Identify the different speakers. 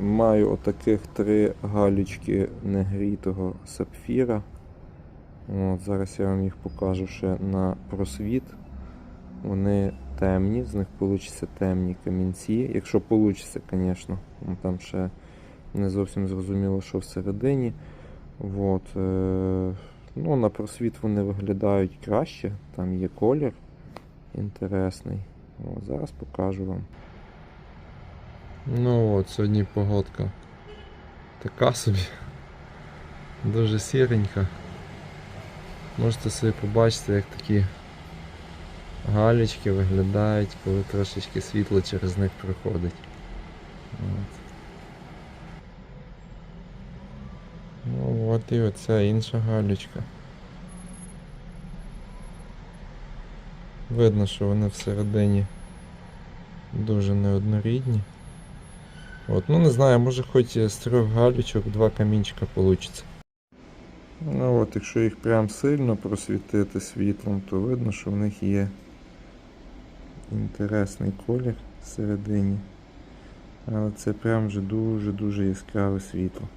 Speaker 1: Маю отаких три галічки негрітого сапфіра. От, зараз я вам їх покажу ще на просвіт. Вони темні, з них получаться темні камінці. Якщо вийде, звісно. Ну, Там ще не зовсім зрозуміло, що всередині. От, е, ну, на просвіт вони виглядають краще. Там є колір інтересний. От, зараз покажу вам. Ну от, сьогодні погодка така собі. Дуже сіренька. Можете собі побачити, як такі галічки виглядають, коли трошечки світло через них проходить. От. Ну от і оця інша галічка. Видно, що вони всередині дуже неоднорідні. От, ну не знаю, може хоч з трьох галічок два камінчика вийде. Ну от, якщо їх прям сильно просвітити світлом, то видно, що в них є інтересний колір всередині. Але це прям вже дуже-дуже яскраве світло.